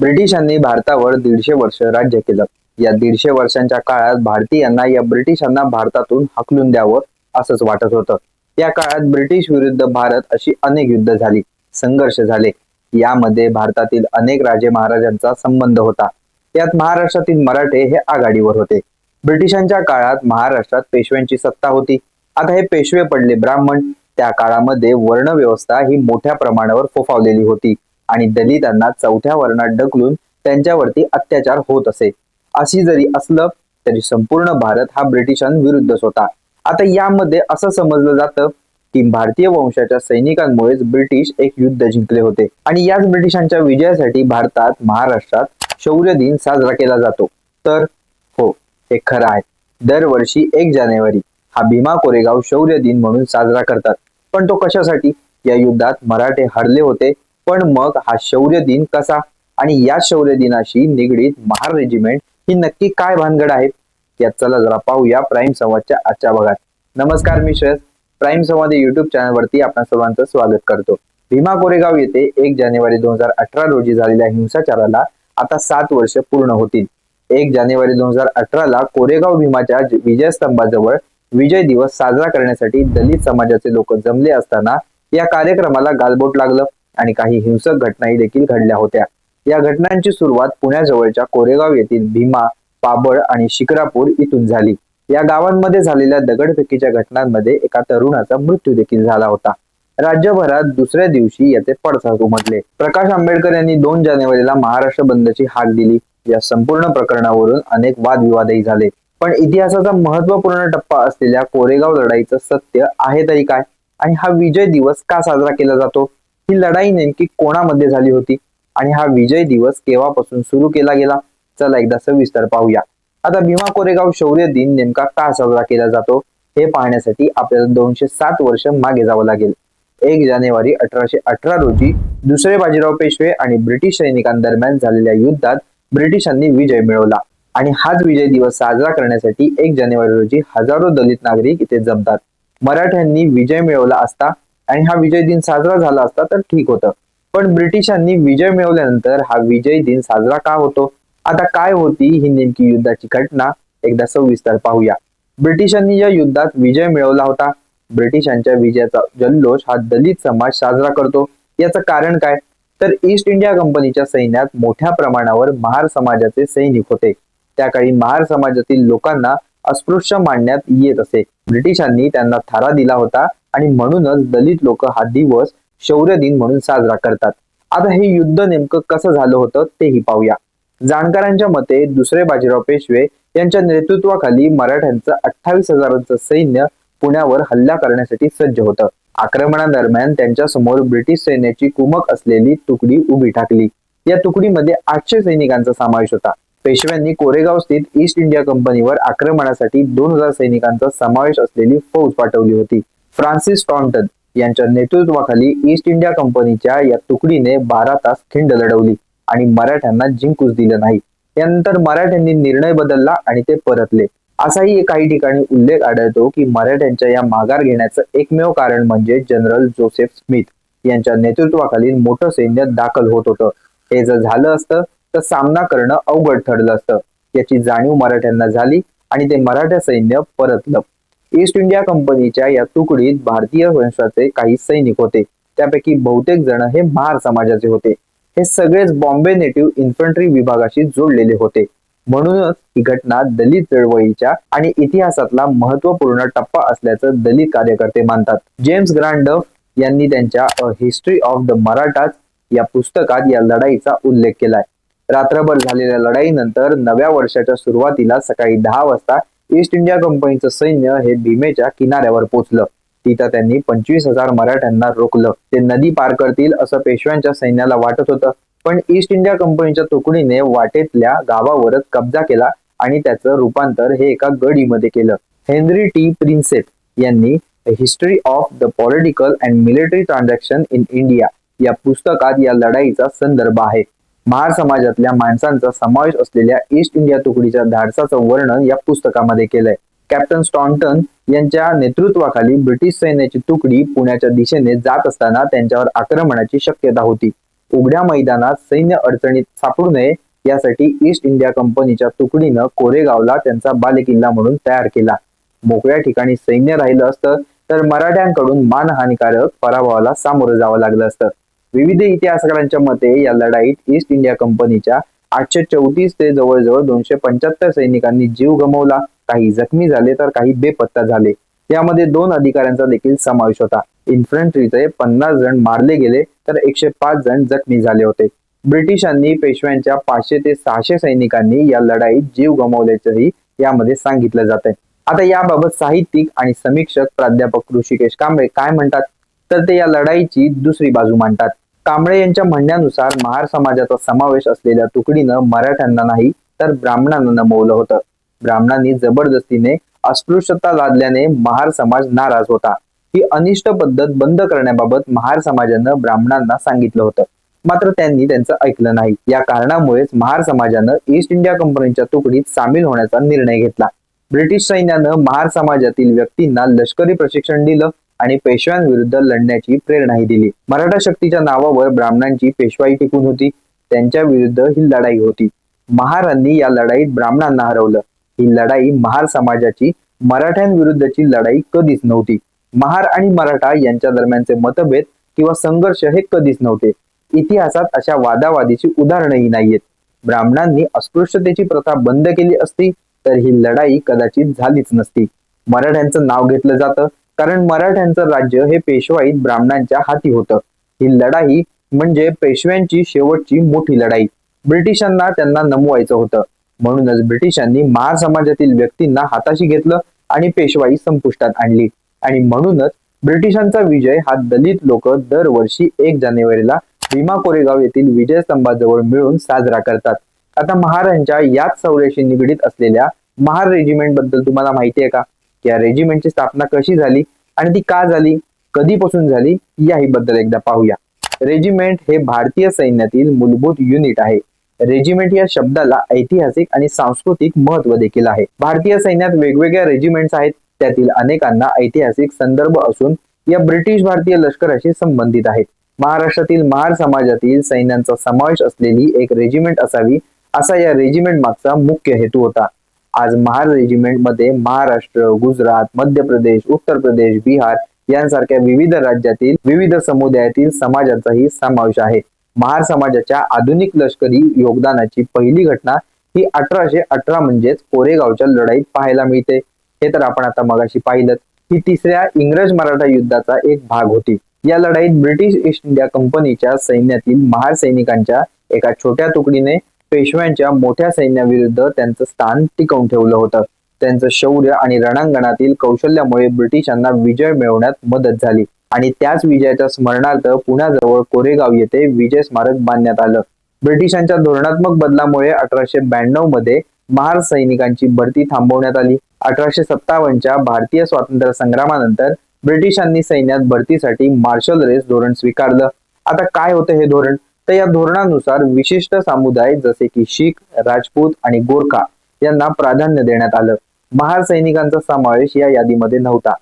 ब्रिटिशांनी भारतावर दीडशे वर्ष राज्य केलं. या दीडशे वर्षांच्या काळात भारतीयांना या ब्रिटिशांना भारतातून हकलून द्यावं असंच वाटत होतं. या काळात ब्रिटिश विरुद्ध भारत अशी अनेक युद्ध झाली संघर्ष झाले. यामध्ये भारतातील अनेक राजे महाराजांचा संबंध होता. यात महाराष्ट्रातील मराठे हे आघाडीवर होते. ब्रिटिशांच्या काळात महाराष्ट्रात पेशव्यांची सत्ता होती. आता हे पेशवे पडले ब्राह्मण. त्या काळामध्ये वर्ण व्यवस्था ही मोठ्या प्रमाणावर फोफावलेली होती. आणि दलितांना चौथ्या वर्णात ढकलून त्यांच्यावरती अत्याचार होत असे. अशी जरी असलं तरी संपूर्ण भारत हा ब्रिटिशांविरुद्धच होता. आता यामध्ये असं समजलं जातं की भारतीय वंशाच्या सैनिकांमुळेच ब्रिटिश एक युद्ध जिंकले होते. आणि याच ब्रिटिशांच्या विजयासाठी भारतात महाराष्ट्रात शौर्य दिन साजरा केला जातो. तर हो हे खरं आहे. दरवर्षी एक जानेवारी हा भीमा कोरेगाव शौर्य दिन म्हणून साजरा करतात. पण तो कशासाठी? या युद्धात मराठे हरले होते पण मग हा शौर्य दिन कसा? आणि या शौर्य दिनाशी निगडीत महार रेजिमेंट ही नक्की काय भानगड आहे? यात चला जरा पाहूया प्राईम संवादच्या आजच्या भागात. नमस्कार मी श्रेयस. प्राईम संवाद युट्यूब चॅनलवरती आपणा सर्वांचं स्वागत करतो. भीमा कोरेगाव येथे एक जानेवारी दोन हजार अठरा रोजी झालेल्या हिंसाचाराला आता सात वर्ष पूर्ण होतील. एक जानेवारी दोन हजार अठराला कोरेगाव भीमाच्या विजयस्तंभाजवळ विजय दिवस साजरा करण्यासाठी दलित समाजाचे लोक जमले असताना या कार्यक्रमाला गालबोट लागलं. आणि काही हिंसक घटनाही देखील घडल्या होत्या. या घटनांची सुरुवात पुण्याजवळच्या कोरेगाव येथील भीमा पाबळ आणि शिक्रापूर इथून झाली. या गावांमध्ये झालेल्या दगडफेकीच्या घटनांमध्ये एका तरुणाचा मृत्यू देखील झाला होता. राज्यभरात दुसऱ्या दिवशी याचे पडसाद उमटले. प्रकाश आंबेडकर यांनी दोन जानेवारीला महाराष्ट्र बंदची हाक दिली. या संपूर्ण प्रकरणावरून अनेक वादविवादही झाले. पण इतिहासाचा महत्त्वपूर्ण टप्पा असलेल्या कोरेगाव लढाईचं सत्य आहे तरी काय? आणि हा विजय दिवस का साजरा केला जातो? ही लढाई नेमकी कोणामध्ये झाली होती? आणि हा विजय दिवस केव्हापासून सुरू केला गेला? चला एकदा सविस्तर पाहूया. आता भीमा कोरेगाव शौर्य दिन नेमका का साजरा केला जातो? हे पाहण्यासाठी आपल्याला दोनशे सात वर्ष मागे जावं लागेल. एक जानेवारी अठराशे अठरा रोजी दुसरे बाजीराव पेशवे आणि ब्रिटिश सैनिकांदरम्यान झालेल्या युद्धात ब्रिटिशांनी विजय मिळवला. आणि हाच विजय दिवस साजरा करण्यासाठी एक जानेवारी रोजी हजारो दलित नागरिक इथे जमतात. मराठ्यांनी विजय मिळवला असता आणि हा विजय दिन साजरा झाला असता तर ठीक होतं. पण ब्रिटिशांनी विजय मिळवल्यानंतर हा विजय दिन साजरा का होतो? आता काय होती ही नेमकी युद्धाची घटना? एकदा सविस्तर पाहूया. ब्रिटिशांनी या युद्धात विजय मिळवला होता. ब्रिटिशांच्या विजयाचा जल्लोष हा दलित समाज साजरा करतो. याचं कारण काय? तर ईस्ट इंडिया कंपनीच्या सैन्यात मोठ्या प्रमाणावर महार समाजाचे सैनिक होते. त्या काळी महार समाजातील लोकांना अस्पृश्य मानण्यात येत असे. ब्रिटिशांनी त्यांना थारा दिला होता. आणि म्हणूनच दलित लोक हा दिवस शौर्य दिन म्हणून साजरा करतात. आता हे युद्ध नेमकं कसं झालं होतं तेही पाहूया. जाणकारांच्या मते दुसरे बाजीराव पेशवे यांच्या नेतृत्वाखाली मराठ्यांचं अठ्ठावीस हजारांचं सैन्य पुण्यावर हल्ला करण्यासाठी सज्ज होतं. आक्रमणादरम्यान त्यांच्यासमोर ब्रिटिश सैन्याची कुमक असलेली तुकडी उभी ठाकली. या तुकडीमध्ये आठशे सैनिकांचा समावेश होता. पेशव्यांनी कोरेगाव स्थित ईस्ट इंडिया कंपनीवर आक्रमणासाठी दोन हजार सैनिकांचा समावेश असलेली फौज पाठवली होती. फ्रान्सिस टॉन्टन यांच्या नेतृत्वाखाली ईस्ट इंडिया कंपनीच्या या तुकडीने बारा तास खिंड लढवली आणि मराठ्यांना जिंकूच दिलं नाही. त्यानंतर मराठ्यांनी निर्णय बदलला आणि ते परतले. असाही काही ठिकाणी उल्लेख आढळतो की मराठ्यांच्या या माघार घेण्याचं एकमेव कारण म्हणजे जनरल जोसेफ स्मिथ यांच्या नेतृत्वाखालील मोठं सैन्य दाखल होत होतं. हे जर झालं असतं तर सामना करणं अवघड ठरलं असतं. याची जाणीव मराठ्यांना झाली आणि ते मराठा सैन्य परतलं. ईस्ट इंडिया कंपनीच्या या तुकडीत भारतीय वंशाचे काही सैनिक होते. त्यापैकी बहुतेक जण हे महार समाजाचे होते. हे सगळेच बॉम्बे नेटिव्ह इन्फंट्री विभागाशी जोडलेले होते. म्हणूनच ही घटना दलित चळवळीच्या आणि इतिहासातला महत्त्वपूर्ण टप्पा असल्याचं दलित कार्यकर्ते मानतात. जेम्स ग्रांडफ यांनी त्यांच्या a history of the Marathas या पुस्तकात या लढाईचा उल्लेख केलाय. रात्रभर झालेल्या लढाईनंतर नव्या वर्षाच्या सुरुवातीला सकाळी दहा वाजता ईस्ट इंडिया कंपनीचं सैन्य हे भीमेच्या किनाऱ्यावर पोचलं. तिथं त्यांनी पंचवीस हजार मराठ्यांना रोखलं. ते नदी पार करतील असं पेशव्यांच्या सैन्याला वाटत होतं. पण ईस्ट इंडिया कंपनीच्या तुकडीने वाटेतल्या गावावरच कब्जा केला आणि त्याचं रूपांतर हे एका गडीमध्ये केलं. Henry T. प्रिन्सेप यांनी history of the political and military transaction in India या पुस्तकात या लढाईचा संदर्भ आहे. महार समाजातल्या माणसांचा समावेश असलेल्या ईस्ट इंडिया तुकडीच्या धाडसाचं वर्णन या पुस्तकामध्ये केलंय. कॅप्टन स्टॉन्टन यांच्या नेतृत्वाखाली ब्रिटिश सैन्याची तुकडी पुण्याच्या दिशेने जात असताना त्यांच्यावर आक्रमणाची शक्यता होती. उघड्या मैदानात सैन्य अडचणीत सापडू नये यासाठी ईस्ट इंडिया कंपनीच्या तुकडीनं कोरेगावला त्यांचा बालेकिल्ला म्हणून तयार केला. मोकळ्या ठिकाणी सैन्य राहिलं असतं तर मराठ्यांकडून मानहानिकारक पराभवाला सामोरं जावं लागलं असतं. विविध इतिहासकारांच्या मते या लढाईत ईस्ट इंडिया कंपनीच्या आठशे चौतीस ते जवळजवळ दोनशे पंच्याहत्तर सैनिकांनी जीव गमावला. काही जखमी झाले तर काही बेपत्ता झाले. यामध्ये दोन अधिकाऱ्यांचा देखील समावेश होता. इन्फंट्रीचे पन्नास जण मारले गेले तर एकशे पाच जण जखमी झाले होते. ब्रिटिशांनी पेशव्यांच्या पाचशे ते सहाशे सैनिकांनी या लढाईत जीव गमावल्याचंही यामध्ये सांगितलं जात आहे आता याबाबत साहित्यिक आणि समीक्षक प्राध्यापक ऋषिकेश कांबळे काय म्हणतात? तर ते या लढाईची दुसरी बाजू मांडतात. कांबळे यांच्या म्हणण्यानुसार महार समाजाचा समावेश असलेल्या तुकडीनं मराठ्यांना नाही तर ब्राह्मणांना नमवलं होतं. ब्राह्मणांनी जबरदस्तीने अस्पृश्यता लादल्याने महार समाज नाराज होता. ही अनिष्ट पद्धत बंद करण्याबाबत महार समाजानं ब्राह्मणांना सांगितलं होतं. मात्र त्यांनी त्यांचं ऐकलं नाही. या कारणामुळेच महार समाजानं ईस्ट इंडिया कंपनीच्या तुकडीत सामील होण्याचा निर्णय घेतला. ब्रिटिश सैन्यानं महार समाजातील व्यक्तींना लष्करी प्रशिक्षण दिलं. आणि पेशव्यांविरुद्ध लढण्याची प्रेरणाही दिली. मराठा शक्तीच्या नावावर ब्राह्मणांची पेशवाई टिकून होती. त्यांच्या विरुद्ध ही लढाई होती. महारांनी या लढाईत ब्राह्मणांना हरवलं. ही लढाई महार समाजाची मराठ्यांविरुद्धची लढाई कधीच नव्हती. महार आणि मराठा यांच्या दरम्यानचे मतभेद किंवा संघर्ष हे कधीच नव्हते. इतिहासात अशा वादावादीची उदाहरणही नाहीयेत. ब्राह्मणांनी अस्पृश्यतेची प्रथा बंद केली असती तर ही लढाई कदाचित झालीच नसती. मराठ्यांचं नाव घेतलं जातं. कारण मराठ्यांचं राज्य हे पेशवाईत ब्राह्मणांच्या हाती होतं. ही लढाई म्हणजे पेशव्यांची शेवटची मोठी लढाई. ब्रिटिशांना त्यांना नमवायचं होतं. म्हणूनच ब्रिटिशांनी महार समाजातील व्यक्तींना हाताशी घेतलं आणि पेशवाई संपुष्टात आणली. आणि म्हणूनच ब्रिटिशांचा विजय हा दलित लोक दरवर्षी एक जानेवारीला भीमा कोरेगाव येथील विजय स्तंभाजवळ मिळून साजरा करतात. आता महारांच्या याच सौर्याशी निगडीत असलेल्या महार रेजिमेंटबद्दल तुम्हाला माहिती आहे का? या रेजिमेंटची स्थापना कशी झाली आणि ती का झाली कधीपासून झाली याही बद्दल एकदा पाहूया. रेजिमेंट हे भारतीय सैन्यातील मूलभूत युनिट आहे. रेजिमेंट या शब्दाला ऐतिहासिक आणि सांस्कृतिक महत्त्व देखील आहे. भारतीय सैन्यात वेगवेगळ्या रेजिमेंट्स आहेत. त्यातील अनेकांना ऐतिहासिक संदर्भ असून या ब्रिटिश भारतीय लष्कराशी संबंधित आहेत. महाराष्ट्रातील महार समाजातील सैन्यांचा समावेश असलेली एक रेजिमेंट असावी असा या रेजिमेंट मागचा मुख्य हेतू होता. आज महार रेजिमेंटमध्ये महाराष्ट्र गुजरात मध्य प्रदेश उत्तर प्रदेश बिहार यांसारख्या विविध राज्यातील विविध समुदायातील समाजाचाही समावेश आहे. महार समाजाच्या आधुनिक लष्करी योगदानाची पहिली घटना ही अठराशे अठरा म्हणजेच कोरेगावच्या लढाईत पाहायला मिळते. हे तर आपण आता मगाशी पाहिलं ही तिसऱ्या इंग्रज मराठा युद्धाचा एक भाग होती. या लढाईत ब्रिटिश ईस्ट इंडिया कंपनीच्या सैन्यातील महार सैनिकांच्या एका छोट्या तुकडीने पेशव्यांच्या मोठ्या सैन्याविरुद्ध त्यांचं स्थान टिकवून ठेवलं होतं. त्यांचं शौर्य आणि रणांगणातील कौशल्यामुळे ब्रिटिशांना विजय मिळवण्यात मदत झाली आणि त्याच विजयाच्या स्मरणार्थ पुण्याजवळ कोरेगाव येथे विजय स्मारक बांधण्यात आलं. ब्रिटिशांच्या धोरणात्मक बदलामुळे अठराशे ब्याण्णवमध्ये महार सैनिकांची भरती थांबवण्यात आली. अठराशे सत्तावन्नच्या भारतीय स्वातंत्र्य संग्रामानंतर ब्रिटिशांनी सैन्यात भरतीसाठी मार्शल रेस धोरण स्वीकारलं. आता काय होतं हे धोरण? तर या धोरणानुसार विशिष्ट समुदाय जसे की शीख राजपूत आणि गोरखा यांना प्राधान्य देण्यात आलं. महार सैनिकांचा समावेश या यादीमध्ये नव्हता.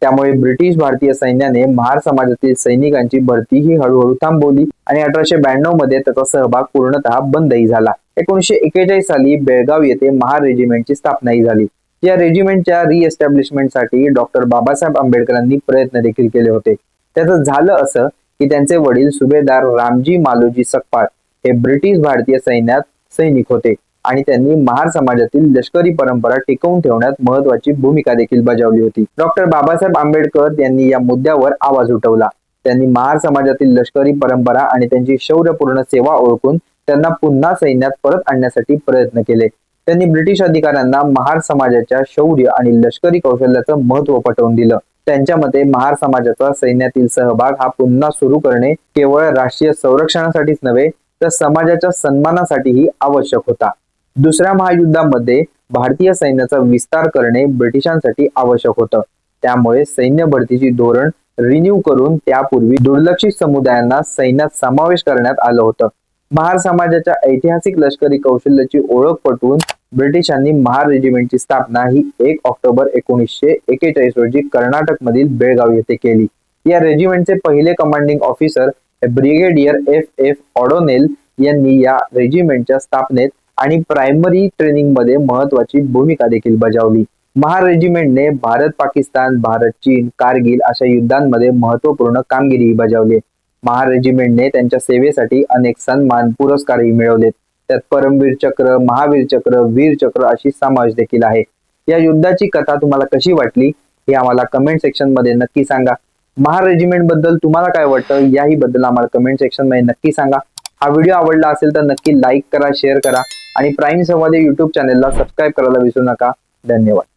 त्यामुळे ब्रिटिश भारतीय सैन्याने महार समाजातील सैनिकांची भरती ही हळूहळू थांबवली आणि अठराशे ब्याण्णवमध्ये त्याचा सहभाग पूर्णतः बंदही झाला. एकोणीशे एकेचाळीस साली बेळगाव येथे महार रेजिमेंटची स्थापनाही झाली. या रेजिमेंटच्या रिएस्टॅब्लिशमेंटसाठी डॉक्टर बाबासाहेब आंबेडकरांनी प्रयत्न देखील केले होते. त्याचं झालं असं की त्यांचे वडील सुभेदार रामजी मालोजी सकपाळ हे ब्रिटिश भारतीय सैन्यात सैनिक होते आणि त्यांनी महार समाजातील लष्करी परंपरा टिकवून ठेवण्यात महत्वाची भूमिका देखील बजावली होती. डॉक्टर बाबासाहेब आंबेडकर यांनी या मुद्द्यावर आवाज उठवला. त्यांनी महार समाजातील लष्करी परंपरा आणि त्यांची शौर्यपूर्ण सेवा ओळखून त्यांना पुन्हा सैन्यात परत आणण्यासाठी प्रयत्न केले. त्यांनी ब्रिटिश अधिकाऱ्यांना महार समाजाच्या शौर्य आणि लष्करी कौशल्याचं महत्त्व पटवून दिलं. त्यांच्या मते महार समाजाचा सैन्यातील सहभाग हा पुन्हा सुरू करणे केवळ राष्ट्रीय संरक्षणासाठीच नव्हे तर समाजाच्या सन्मानासाठीही आवश्यक होता. दुसऱ्या महायुद्धामध्ये भारतीय सैन्याचा विस्तार करणे ब्रिटिशांसाठी आवश्यक होतं. त्यामुळे सैन्य भरतीची धोरण रिन्यू करून त्यापूर्वी दुर्लक्षित समुदायांना सैन्यात समावेश करण्यात आलं होतं. महार समाजाच्या ऐतिहासिक लष्करी कौशल्याची ओळख पटवून ब्रिटिशांनी महार रेजिमेंटची स्थापना ही एक ऑक्टोबर एकोणीसशे एकेचाळीस रोजी कर्नाटक मधील बेळगाव येथे केली. या रेजिमेंटचे पहिले commanding officer brigadier F F O'Donnell यांनी या रेजिमेंटच्या स्थापनेत आणि प्रायमरी ट्रेनिंगमध्ये महत्वाची भूमिका देखील बजावली. महार रेजिमेंटने भारत पाकिस्तान भारत चीन कारगिल अशा युद्धांमध्ये महत्त्वपूर्ण कामगिरी बजावली. महार रेजिमेंटने त्यांच्या सेवेसाठी अनेक सन्मान पुरस्कारही मिळवलेत. त्यात परमवीर चक्र महावीर चक्र वीर चक्र अशी समावेश देखील आहे. या युद्धाची कथा तुम्हाला कशी वाटली हे आम्हाला कमेंट सेक्शनमध्ये नक्की सांगा. महार रेजिमेंटबद्दल तुम्हाला काय वाटतं याही बद्दल आम्हाला कमेंट सेक्शनमध्ये नक्की सांगा. हा व्हिडिओ आवडला असेल तर नक्की लाईक करा शेअर करा आणि प्राईम संवाद युट्यूब चॅनेलला सबस्क्राईब करायला विसरू नका. धन्यवाद.